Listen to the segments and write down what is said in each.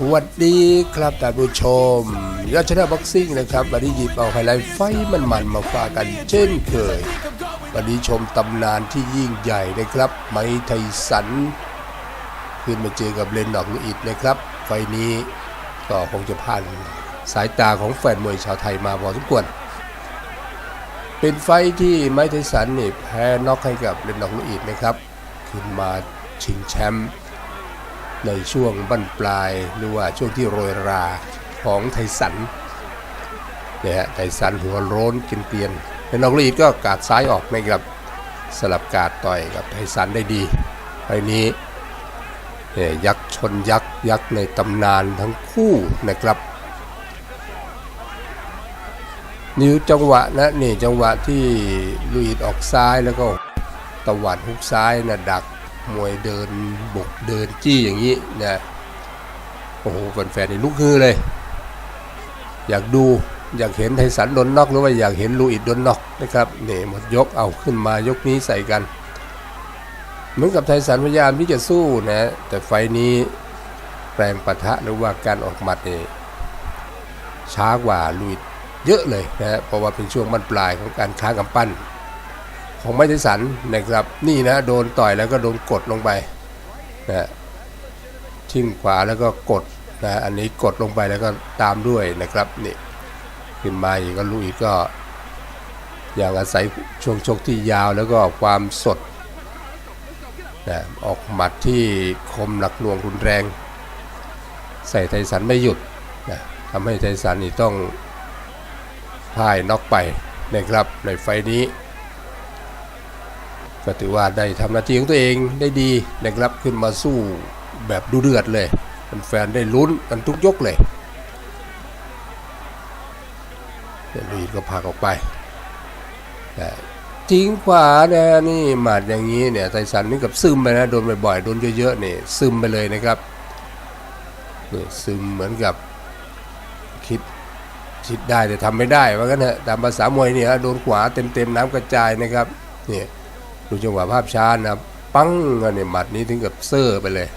สวัสดีครับท่านผู้ชมยอดชนะบ็อกซิ่งนะครับวันนี้หยิบเอาไฮไลท์ไฟมันมันมาฝากกันเช่นเคย วันนี้ชมตำนานที่ยิ่งใหญ่นะครับ ไม้ไทสัน ขึ้นมาเจอกับเลนดอกลูอิดนะครับ ไฟนี้ก็คงจะผ่านสายตาของแฟนมวยชาวไทยมาพอสมควร เป็นไฟที่ไม้ไทสันนี่แพ้น็อกให้กับเลนดอกลูอิดนะครับ ขึ้นมาชิงแชมป์ ในช่วงบั้นปลายหรือว่าช่วงที่โรยราของไทสันเนี่ยฮะไทสันหัวโล้นกินเกลียนแล้วนอกลีดก็กาดซ้ายออกนะครับสลับกาดต่อยกับไทสันได้ดีไฟนี้เนี่ยยักษ์ชนยักษ์ยักษ์ในตำนานทั้งคู่นะครับ นิ้วจังหวะนะนี่จังหวะที่ลุยดออกซ้ายแล้วก็ตวัดฮุกซ้ายนะดัก มวยเดินบุกเดินจี้อย่างนี้นะโอ้โหแฟนๆนี่ลุกฮือเลย อยากดูอยากเห็นไทสันโดนน็อกหรือว่าอยากเห็นลูอิดโดนน็อกนะครับนี่หมดยกเอาขึ้นมายกนี้ใส่กัน เหมือนกับไทสันพยายามที่จะสู้นะแต่ไฟนี้แรงปะทะหรือว่าการออกหมัดนี่ช้ากว่าลูอิดเยอะเลยนะเพราะว่าเป็นช่วงบั้นปลายของการค้ากำปั้น ของไม้ไทสันนะครับ นี่นะโดนต่อยแล้วก็โดนกดลงไปนะทิ้งขวาแล้วก็กดนะอันนี้กดลงไปแล้วก็ตามด้วยนะครับนี่ขึ้นมาอีกก็รู้อีกก็ อย่างอาศัยช่วงชกที่ยาวแล้วก็ความสดนะออกหมัดที่คมหนักหน่วงรุนแรง ใส่ไทสันไม่หยุดนะทำให้ไทสันนี่ต้องพ่ายน็อกไปนะครับในไฟนี้ ก็ถือว่าได้ทำหน้าที่ของตัวเองได้ดีนะครับขึ้นมาสู้แบบดูเดือดเลยแฟนได้ลุ้นกันทุกยกเลยเดลุยก็พากออกไปแต่ทิ้งขวาเนี่ยนี่หมัดอย่างนี้เนี่ยไทสันนี่กับซึมไปนะโดนบ่อยๆโดนเยอะๆนี่ซึมไปเลยนะครับนี่ซึมเหมือนกับคิดคิดได้แต่ทำไม่ได้ว่ากันเถอะตามภาษามวยเนี่ยโดนขวาเต็มๆน้ำกระจายนะครับเนี่ย ดูจังหวะภาพช้านะปังอันนี้หมัดนี้ถึงกับเซอร์ไปเลย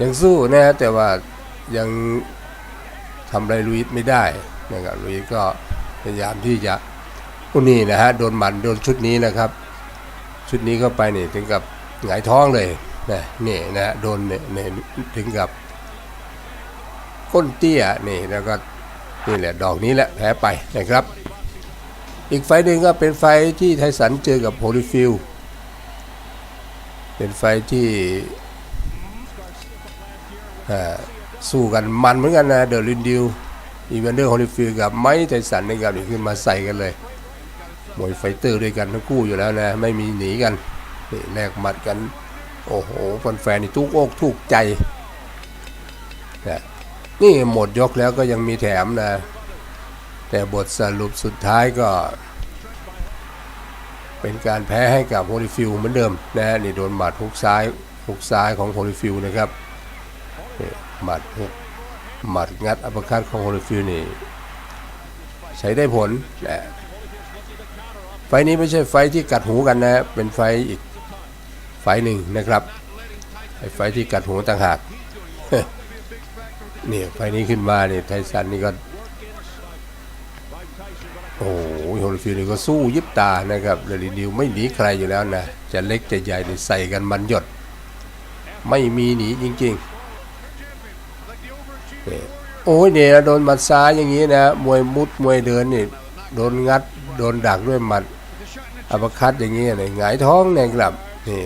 ยังสู้นะแต่ว่ายังทำอะไรลุยไม่ได้นะครับลุยก็พยายามที่จะอุนี่นะฮะโดนหมัดโดนชุดนี้นะครับ ชุดนี้เข้าไปนี่ถึงกับหงายท้องเลยนะนี่นะฮะโดนเนี่ยถึงกับก้นเตี้ยนี่แล้วก็นี่แหละดอกนี้แหละแพ้ไปนะครับ อีกไฟหนึ่งก็เป็นไฟที่ไทสันเจอกับโฮลิฟิลเป็นไฟที่อ่าสู้กันมันเหมือนกันนะเดอร์ลินดิวอีเวนเดอร์โฮลิฟิลกับไมค์ไทสันนะครับนี่ขึ้นมาใส่กันเลยมวยไฟเตอร์ด้วยกันทั้งคู่อยู่แล้วนะ ไม่มีหนีกันแลกหมัดกัน โอ้โหแฟนๆนี่ทุกอกทุกใจนะนี่หมดยกแล้วก็ยังมีแถมนะ แต่บทสรุปสุดท้ายก็ เป็นการแพ้ให้กับโฮลิฟิลเหมือนเดิมนะฮะนี่โดนหมัดฮุกซ้ายฮุกซ้ายของโฮลิฟิลนะครับหมัดหมัดงัดอัปคัตของโฮลิฟิลนี่ใช้ได้ผลนะไฟนี้ไม่ใช่ไฟที่กัดหูกันนะเป็นไฟอีกไฟหนึ่งนะครับไอ้ไฟที่กัดหูต่างหากนี่ไฟนี้ขึ้นมาเนี่ยไทสันนี่ก็ โอ้โหโฮลฟิลนี่ก็สู้ยิบตานะครับเรลินิวไม่หนีใครอยู่แล้วนะ จะเล็กจะใหญ่นี่ใส่กันมันหยด ไม่มีหนีจริงๆ โอ้ยเนี่ยโดนหมัดซ้ายอย่างนี้นะ มวยมุดมวยเดินนี่โดนงัด โดนดักด้วยหมัดอัปคัตอย่างนี้เนี่ยหงายท้องเนี่ยครับนี่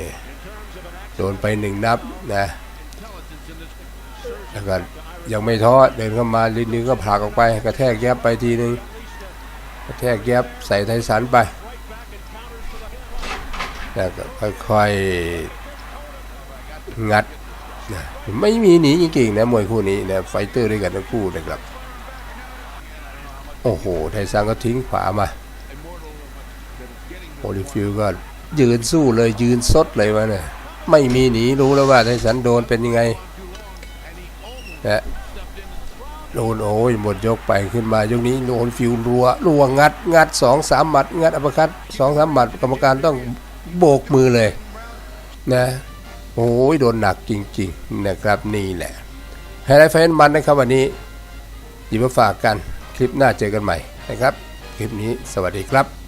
โดนไปหนึ่งนับนะแล้วก็ยังไม่ท้อเดินเข้ามาลินิวก็ผลักออกไปกระแทกแยบไปทีนึง กระแทกแยบใส่ไทสันไปแล้วก็ค่อยๆงัดนะไม่มีหนีจริงๆนะมวยคู่นี้นะไฟเตอร์ด้วยกันทั้งคู่นะครับ โอ้โห ไทสันก็ทิ้งขวามาโอลิฟิลก็ยืนสู้เลยยืนสดเลยวะเนี่ยไม่มีหนีรู้แล้วว่าไทสันโดนเป็นยังไงนะ โดนโอ้ยหมดยกไปขึ้นมายกนี้โดนฟิวรัวรัวงัด งัดสองสามหมัด งัดอัปคัตสองสามหมัดกรรมการต้องโบกมือเลยนะโอ้ยโดนหนักจริง ๆ นะครับนี่แหละไฮไลท์ไฟนมันนะครับวันนี้หยิบมาฝากกันคลิปหน้าเจอกันใหม่นะครับ คลิปนี้สวัสดีครับ